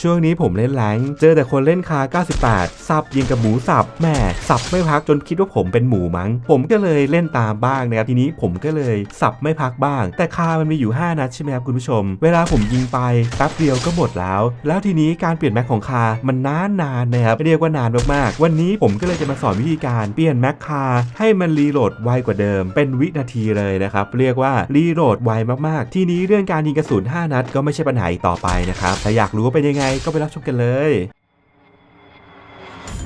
ช่วงนี้ผมเล่นแรงเจอแต่คนเล่นคา 98 สับยิงกับหมูสับแหม่สับไม่พักจนคิดว่าผมเป็นหมูมั้ง ผมก็เลยเล่นตามบ้างนะครับทีนี้ผมก็เลยสับไม่พักบ้าง แต่คามันมีอยู่ 5 นัดใช่ไหมครับคุณผู้ชม เวลาผมยิงไปแป๊บเดียวก็หมดแล้ว แล้วทีนี้การเปลี่ยนแม็กของคา มันนานนานนะครับเรียกว่านานมากๆ วันนี้ผมก็เลยจะมาสอนวิธีการเปลี่ยนแม็กคา ให้มันรีโหลดไวกว่าเดิม เป็นวินาทีเลยนะครับเรียกว่ารีโหลดไวมากๆ ทีนี้เรื่องการยิงกระสุน 5 นัดก็ไม่ใช่ปัญหาอีกต่อไปนะครับถ้าอยากรู้ว่าเป็นยังไงก็ไปรับชมกันเลย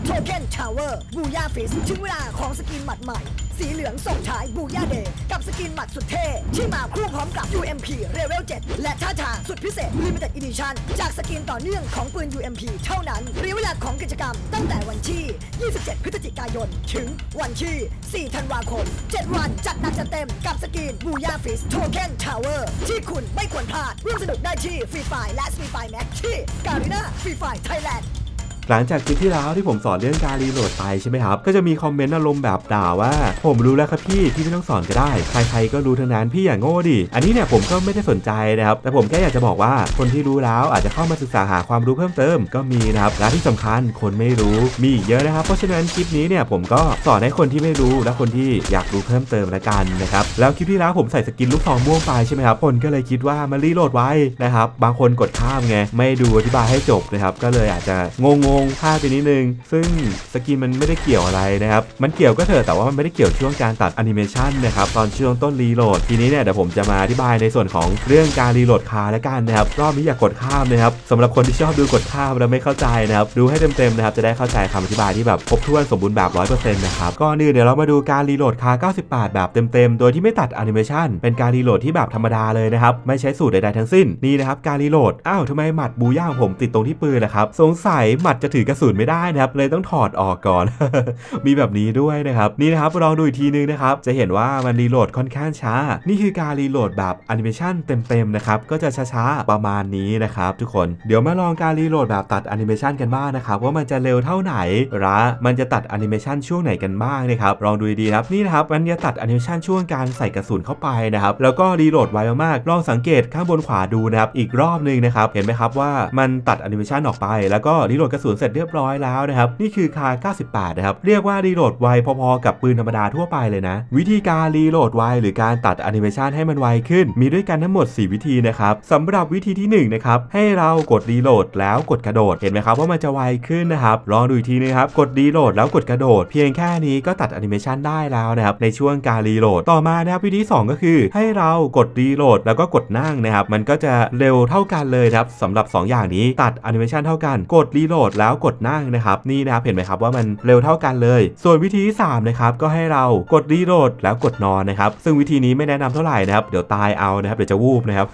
โทเค็นทาวเวอร์บูย่าฟิสถึงเวลาของสกินหมัดใหม่ สีเหลืองส่งท้ายบูย่าเดย์กับสกินหมัดสุดเท่ ที่มาคู่พร้อมกับ UMP Level 7 และท่าทางสุดพิเศษ Limited Edition จากสกินต่อเนื่องของปืน UMP เท่านั้นระยะเวลาของกิจกรรมตั้งแต่วันที่ 27 พฤศจิกายน ถึงวันที่ 4 ธันวาคม 7 วันจัดหนักจัดเต็มกับสกินบูย่าฟิสโทเค็นทาวเวอร์ที่คุณไม่ควรพลาดร่วมสนุกได้ที่ฟรีไฟและฟรีไฟแม็กที่การีนาฟรีไฟไทยแลนด์ หลังจากคลิปที่แล้วที่ผมสอนเรื่องการรีโหลดไปใช่ไหมครับ ก็จะมีคอมเมนต์อารมณ์แบบด่าว่า ผมรู้แล้วครับพี่พี่ไม่ต้องสอนก็ได้ ใครๆก็รู้ทั้งนั้นพี่อย่างโง่ดิ อันนี้เนี่ยผมก็ไม่ได้สนใจนะครับ แต่ผมแค่อยากจะบอกว่าคนที่รู้แล้วอาจจะเข้ามาศึกษาหาความรู้เพิ่มเติมก็มีนะครับ และที่สำคัญคนไม่รู้มีอีกเยอะนะครับ เพราะฉะนั้นคลิปนี้เนี่ยผมก็สอนให้คนที่ไม่รู้และคนที่อยากรู้เพิ่มเติมละกันนะครับ แล้วคลิปที่แล้วผมใส่สกินลูกซองม่วงไปใช่ไหมครับ คนก็เลยคิดว่ามันรีโหลดไว้นะครับ บางคนกด ข้ามไง ไม่ดูอธิบายให้จบนะครับ ก็เลยอาจจะงงๆพลาดไปนิดนึง ซึ่งสกินมันไม่ได้เกี่ยวอะไรนะครับ มันเกี่ยวก็เถอะแต่ว่ามันไม่ได้เกี่ยวช่วงการตัดแอนิเมชันนะครับตอนช่วงต้นรีโหลดทีนี้เนี่ยเดี๋ยวผมจะมาอธิบายในส่วนของเรื่องการรีโหลดคาและกันนะครับรอบนี้อย่ากกดข้ามนะครับสำหรับคนที่ชอบดูกดข้ามแล้วไม่เข้าใจนะครับดูให้เต็มๆนะครับจะได้เข้าใจคำอธิบายที่แบบครบถ้วนสมบูรณ์แบบ100%นะครับก็นี่เดี๋ยวเรามาดูการรีโหลดคา98แบบเต็มๆ โดยที่ไม่ตัดแอนิเมชันเป็นการรีโหลดที่แบบธรรมดาเลยนะครับไม่ใช้สูตรใดๆทั้งสิ้นนี่นะครับการรีโหลดอ้าวทำไมหมัดบูย่างผมติดตรงที่ปืนนะครับ สงสัยหมัดจะถือกระสุนไม่ได้นะครับ เลยต้องถอดออกก่อน มีแบบนี้ด้วยนะครับ นี่นะครับลองดูอีกทีนึงนะครับ จะเห็นว่ามันรีโหลดค่อนข้างช้า นี่คือการรีโหลดแบบแอนิเมชันเต็มๆนะครับ ก็จะช้าๆ ประมาณนี้นะครับทุกคน เดี๋ยวมาลองการรีโหลดแบบตัดแอนิเมชันกันบ้างนะครับ ว่ามันจะเร็วเท่าไหนและมันจะตัดแอนิเมชันช่วงไหนกันบ้างนะครับ ลองดูดีครับ นี่นะครับ มันจะตัดแอนิเมชันช่วงการใส่กระสุนเข้าไปนะครับ แล้วก็รีโหลดไวมากๆลองสังเกตข้างบนขวาดูนะครับ อีกรอบนึงนะครับเห็นไหมครับว่ามันตัดแอนิเมชันออกไป แล้วก็รีโหลดกระสุนเสร็จเรียบร้อยแล้วนะครับ นี่คือคา 98 นะครับ เรียกว่ารีโหลดไวพอๆ กับปืนธรรมดาทั่วไปเลยนะ วิธีการรีโหลดไวหรือการตัดแอนิเมชันให้มันไวขึ้น มีด้วยกันทั้งหมด 4 วิธีนะครับสำหรับวิธีที่1นะครับ ให้เรากดรีโหลดแล้วกดกระโดด เห็นไหมครับว่ามันจะไวขึ้นนะครับ ลองดูอีกทีนึงครับ กดรีโหลดแล้วกดกระโดด เพียงแค่นี้ก็ตัดแอนิเมชันได้แล้วนะครับ ในช่วงการรีโหลด ต่อมานะครับวิธีที่สองก็คือ ให้เรากดรีโหลดแล้วก็กดนั่งนะครับ มันก็จะเร็วเท่ากันเลยนะครับสำหรับ 2 อย่างนี้ตัดแอนิเมชันเท่ากันกดรีโหลดแล้วกดนั่งนะครับนี่นะครับเห็นไหมครับว่ามันเร็วเท่ากันเลย ส่วนวิธีที่สามนะครับก็ให้เรากดรีโหลดแล้วกดนอนนะครับซึ่งวิธีนี้ไม่แนะนำเท่าไหร่นะครับเดี๋ยวตายเอานะครับเดี๋ยวจะวูบนะครับ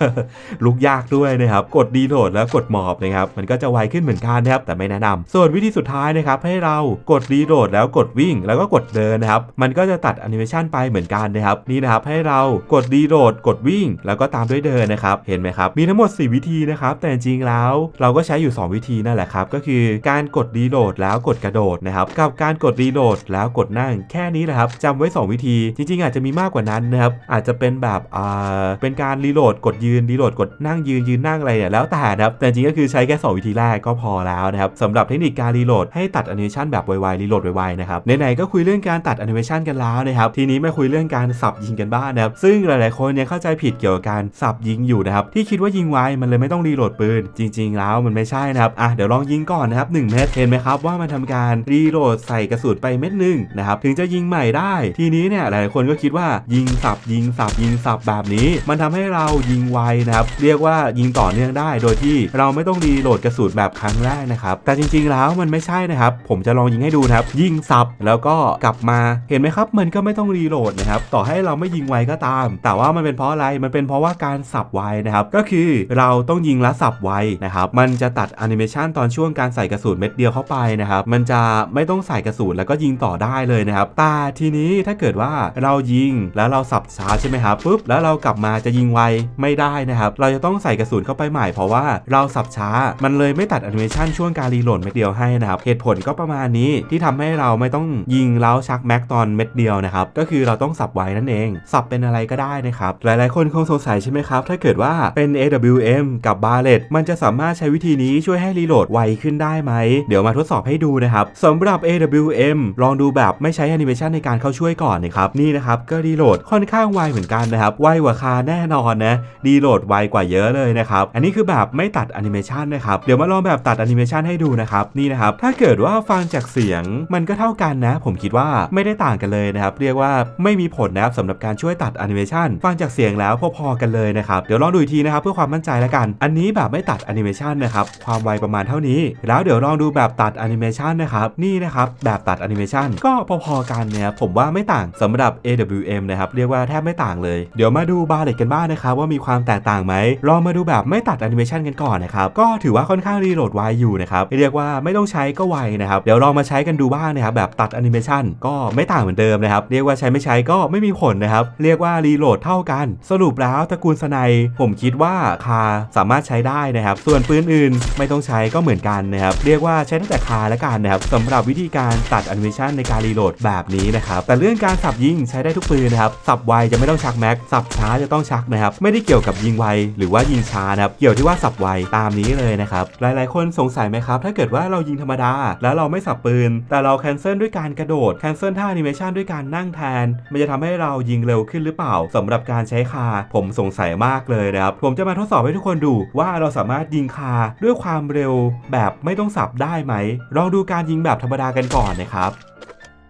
ลุกยากด้วยนะครับกดรีโหลดแล้วกดหมอบนะครับมันก็จะไวขึ้นเหมือนกันนะครับแต่ไม่แนะนำส่วนวิธีสุดท้ายนะครับให้เรากดรีโหลดแล้วกดวิ่ง แล้วก็กดเดินนะครับมันก็จะตัดแอนิเมชันไปเหมือนกันนะครับนี่นะครับให้เรากดรีโหลดกดวิ่ง แล้วก็ตามด้วยเดินนะครับเห็นไหมครับมีทั้งหมด 4 วิธีนะครับแต่จริงๆแล้วเราก็ใช้อยู่ 2 วิธีนั่นแหละครับ ก็คือการกดรีโหลดแล้วกดกระโดดนะครับกับการกดรีโหลดแล้วกดนั่งแค่นี้แหละครับจำไว้ 2 วิธี จริง ๆ อาจจะมีมากกว่านั้นนะครับอาจจะเป็นแบบอ่าเป็นการรีโหลดกดยืนรีโหลดกดนั่งยืนยืนนั่งอะไรเนี่ยแล้วแต่นะครับแต่จริงๆก็คือใช้แค่2วิธีแรกก็พอแล้วนะครับสำหรับเทคนิคการรีโหลดให้ตัดแอนิเมชันแบบไวๆรีโหลดไวๆนะครับไหนๆก็คุยเรื่องการตัดแอนิเมชันกันแล้วนะครับทีนี้มาคุยเรื่องการสับยิงกันบ้างนะครับซึ่งหลายๆคนยังเข้าใจผิดเกี่ยวกับการสับยิงอยู่นะครับที่คิดว่ายิงไวมันเลยไม่ต้องรีโหลดปืน จริง ๆ แล้วมันไม่ใช่นะครับอะเดี๋ยวลองยิงก่อนนะครับ1เม็ดเห็นไหมครับว่ามันทำการรีโหลดใส่กระสุนไปเม็ดหนึ่งนะครับถึงจะยิงใหม่ได้ ทีนี้เนี่ยหลายคนก็คิดว่ายิงสับยิงสับยิงสับแบบนี้ มันทำให้เรายิงไวนะครับเรียกว่ายิงต่อเนื่องได้ โดยที่เราไม่ต้องรีโหลดกระสุนแบบครั้งแรกนะครับแต่จริง ๆ แล้วมันไม่ใช่นะครับผมจะลองยิงให้ดูนะครับยิงสับแล้วก็กลับมาเห็นไหมครับ มันก็ไม่ต้องรีโหลดนะครับต่อให้เราไม่ยิงไวก็ตาม แต่ว่ามันเป็นเพราะอะไรมันเป็นเพราะว่าการสับไวนะครับก็คือเราต้องยิงและสับไวนะครับมันจะตัดแอนิเมชันตอนช่วงการใส่กระสุนเม็ดเดียวเข้าไปนะครับมันจะไม่ต้องใส่กระสุนแล้วก็ยิงต่อได้เลยนะครับแต่ทีนี้ถ้าเกิดว่าเรายิงแล้วเราสับช้าใช่ไหมครับปุ๊บแล้วเรากลับมาจะยิงไวไม่ได้นะครับเราจะต้องใส่กระสุนเข้าไปใหม่เพราะว่าเราสับช้า มันเลยไม่ตัดแอนิเมชันช่วงการรีโหลดเม็ดเดียวให้นะครับเหตุผลก็ประมาณนี้ที่ทำให้เราไม่ต้องยิงแล้วชักแม็กตอนเม็ดเดียวนะครับก็คือเราต้องสับไว้นั่นเอง สับเป็นอะไรก็ได้นะครับหลายๆ คนคงสงสัยใช่ไหมครับถ้าเกิดว่าเป็น AWM กับ b a r r e t มันจะสามารถใช้วิธีนี้ช่วยให้รีโหลดไวขึ้นได้ไหม เดี๋ยวมาทดสอบให้ดูนะครับสำหรับ AWM ลองดูแบบไม่ใช้แอนิเมชันในการเข้าช่วยก่อนนะครับนี่นะครับก็รีโหลดค่อนข้างไวเหมือนกันนะครับไวกว่าคาแน่นอนนะรีโหลดไวกว่าเยอะเลยนะครับอันนี้คือแบบไม่ตัดแอนิเมชันนะครับเดี๋ยวมาลองแบบตัดแอนิเมชันให้ดูนะครับนี่นะครับถ้าเกิดว่าฟังจากเสียงมันก็เท่ากันนะ ผมคิดว่าไม่ได้ต่างกันเลยนะครับเรียกว่าไม่มีผลนะครับสำหรับการช่วยตัดแอนิเมชันฟังจากเสียงแล้วพอๆกันเลยนะครับเดี๋ยวลองดูอีกทีนะครับเพื่อความมั่นใจแล้วกันอันนี้แบบไม่ตัดแอนิเมชันนะครับความไวประมาณเท่านี้ แล้วเดี๋ยวลองดูแบบตัดแอนิเมชันนะครับนี่นะครับแบบตัดแอนิเมชันก็พอๆกันนะครับผมว่าไม่ต่างสำหรับ AWM นะครับเรียกว่าแทบไม่ต่างเลย เดี๋ยวมาดูบาร์เล็กันบ้างนะครับว่ามีความแตกต่างไหมลองมาดูแบบไม่ตัดแอนิเมชันกันก่อนนะครับก็ถือว่าค่อนข้างรีโหลดไวอยู่นะครับเรียกว่าไม่ต้องใช้ก็ไวนะครับเดี๋ยวลองมาใช้กันดูบ้างนะครับแบบตัดแอนิเมชันก็ไม่ต่างเหมือนเดิมนะครับเรียกว่าใช้ไม่ใช้ก็ไม่มีผลนะครับเรียกว่ารีโหลดเท่ากัน สรุปแล้วตระกูลสไนผมคิดว่าคาสามารถใช้ได้นะครับ ส่วนปืนอื่นไม่ต้องใช้ก็เหมือนกันนะครับ เรียกว่าใช้ตั้งแต่คาและกันนะครับสำหรับวิธีการตัดแอนิเมชันในการรีโหลดแบบนี้นะครับ แต่เรื่องการสับยิงใช้ได้ทุกปืนนะครับ สับไวจะไม่ต้องชักแม็ก สับช้าจะต้องชักนะครับ ไม่ได้เกี่ยวกับยิงไวหรือว่ายิงช้านะครับ เกี่ยวที่ว่าสับไวตามนี้เลยนะครับ หลายๆ คนสงสัยไหมครับ ถ้าเกิดว่าเรายิงธรรมดา แล้วเราไม่สับปืน แต่เราแคนเซิลด้วยการกระโดด แคนเซิลท่าแอนิเมชันด้วยการนั่งแทน มันจะทำให้เรายิงเร็วขึ้นหรือเปล่าสำหรับการใช้คา ผมสงสัยมากเลยนะครับ ผมจะมาทดสอบให้ทุกคนดูว่าเราสามารถยิงคาด้วยความเร็วแบบไม่ต้องสับได้ไหมลองดูการยิงแบบธรรมดากันก่อนนะครับ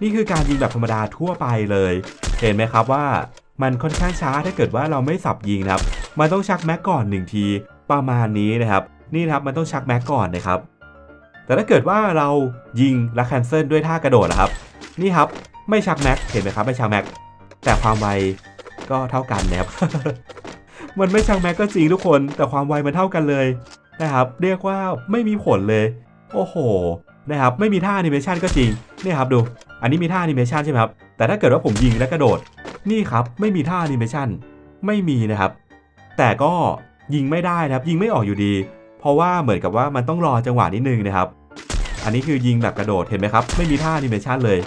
นี่คือการยิงแบบธรรมดาทั่วไปเลย เห็นไหมครับว่ามันค่อนข้างช้าถ้าเกิดว่าเราไม่สับยิงนะครับ มันต้องชักแม็กก่อนหนึ่งที ประมาณนี้นะครับ นี่นะครับมันต้องชักแม็กก่อนนะครับ แต่ถ้าเกิดว่าเรายิงและแคนเซิลด้วยท่ากระโดดนะครับ นี่ครับไม่ชักแม็กเห็นไหมครับไม่ชักแม็กแต่ความไวก็เท่ากันนะครับ มันไม่ชักแม็กก็จริงทุกคน แต่ความไวมันเท่ากันเลยนะครับเรียกว่าไม่มีผลเลย โอ้โหนะครับไม่มีท่าแอนิเมชันก็จริงนี่ครับดู อันนี้มีท่าแอนิเมชันใช่ไหมครับแต่ถ้าเกิดว่าผมยิงและกระโดดนี่ครับไม่มีท่าแอนิเมชันไม่มีนะครับ แต่ก็ยิงไม่ได้นะครับ ยิงไม่ออกอยู่ดี เพราะว่าเหมือนกับว่ามันต้องรอจังหวะนิดนึงนะครับ อันนี้คือยิงแบบกระโดดเห็นไหมครับ ไม่มีท่าแอนิเมชันเลย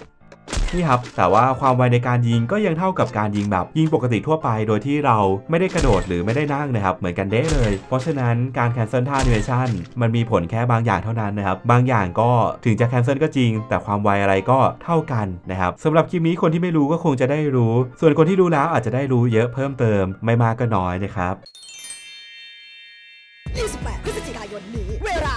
นี่ครับ แต่ว่าความไวในการยิงก็ยังเท่ากับการยิงแบบยิงปกติทั่วไป โดยที่เราไม่ได้กระโดดหรือไม่ได้นั่งนะครับ เหมือนกันเด้เลย เพราะฉะนั้นการแคนเซิลท่าแอนิเมชันมันมีผลแค่บางอย่างเท่านั้นนะครับ บางอย่างก็ถึงจะแคนเซิลก็จริง แต่ความไวอะไรก็เท่ากันนะครับสำหรับคลิปนี้คนที่ไม่รู้ก็คงจะได้รู้ ส่วนคนที่รู้แล้วอาจจะได้รู้เยอะเพิ่มเติมไม่มากก็น้อยนะครับ 28 พฤศจิกายนนี้ เวลา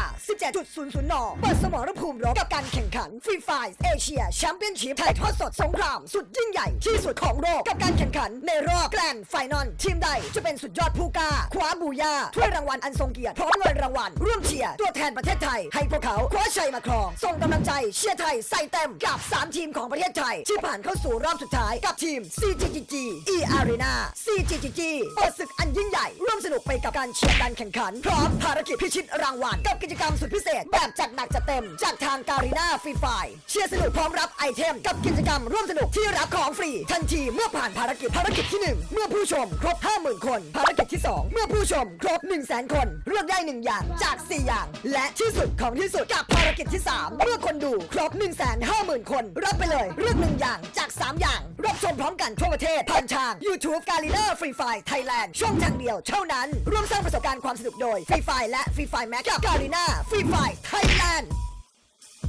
17.00นเปิดสมรภูมิรบกับการแข่งขันฟรีไฟเอเชียแชมเปี้ยนชิพถ่ายทอดสดสงคราม สุดยิ่งใหญ่ที่สุดของโลกกับการแข่งขันในรอบแกรนด์ไฟนอลทีมใดจะเป็นสุดยอดผู้กล้าคว้าบูยาถ้วยรางวัลอันทรงเกียรติพร้อมเงินรางวัลร่วมเชียร์ตัวแทนประเทศไทย ให้พวกเขาคว้าชัยมาครอง ส่งกำลังใจเชียร์ไทยใส่เต็มกับ 3 ทีมของประเทศไทย ที่ผ่านเข้าสู่รอบสุดท้ายกับทีม CGGG E Arena CGGG เปิดศึกอันยิ่งใหญ่ร่วมสนุกไปกับการเชียร์การแข่งขันพร้อมภารกิจพิชิตรางวัลกับกิจกรรมสุดพิเศษ แบบจัดหนักจัดเต็ม จากทางการีนาฟรีไฟเชียร์สนุกพร้อมรับไอเทม กับกิจกรรมร่วมสนุกที่รับของฟรี ทันทีเมื่อผ่านภารกิจภารกิจที่ 1 เมื่อผู้ชมครบ 50,000 คน ภารกิจที่ 2 เมื่อผู้ชมครบ 1 0 0 0 0 0 คน เลือกได้ 1 อย่างจาก 4 อย่าง และที่สุดของที่สุดกับภารกิจที่ 3 เมื่อคนดูครบ 1 5 0 0 0 0 คน รับไปเลยเลือกหนึ่งอย่างจาก 3 อย่าง รับชมพร้อมกันทั่วประเทศผ่านทาง YouTube กาลีนาฟรีไฟไทยแลนด์ช่องทางเดียวเท่านั้นร่วมสร้างประสบการณ์ความสนุกโดยฟรีไฟและฟรีไฟแม็กกับกาลีนาฟรีไฟไทยแลนด์